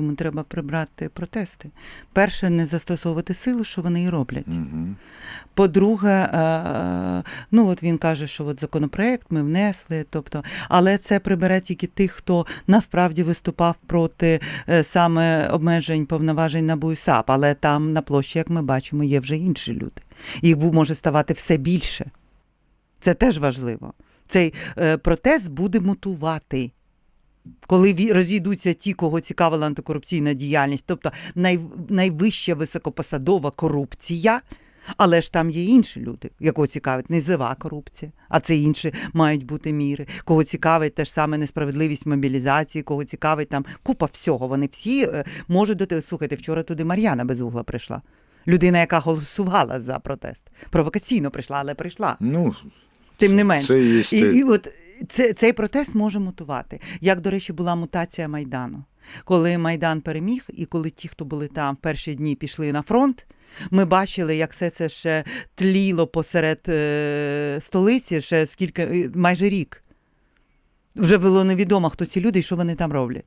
Йому треба прибрати протести. Перше, не застосовувати силу, що вони і роблять. Угу. По-друге, е, ну от він каже, що от законопроект ми внесли, тобто, але це прибере тільки тих, хто насправді виступав проти е, саме обмежень повноважень НАБУ і САП. Але там на площі, як ми бачимо, є вже інші люди. Їх може ставати все більше. Це теж важливо. Цей е, протест буде мутувати. Коли розійдуться ті, кого цікавила антикорупційна діяльність, тобто най, найвища високопосадова корупція, але ж там є інші люди, якого цікавить низова корупція, а це інші мають бути міри. Кого цікавить теж саме несправедливість мобілізації, кого цікавить там купа всього. Вони всі е, можуть доти. Слухайте, вчора туди Мар'яна Безугла прийшла. Людина, яка голосувала за протест. Провокаційно прийшла, але прийшла. Ну, Тим це- не менш. Це є І, і от це, цей протест може мутувати. Як, до речі, була мутація Майдану. Коли Майдан переміг, і коли ті, хто були там в перші дні, пішли на фронт, ми бачили, як все це ще тліло посеред е, столиці, ще скільки, е, майже рік. Вже було невідомо, хто ці люди і що вони там роблять.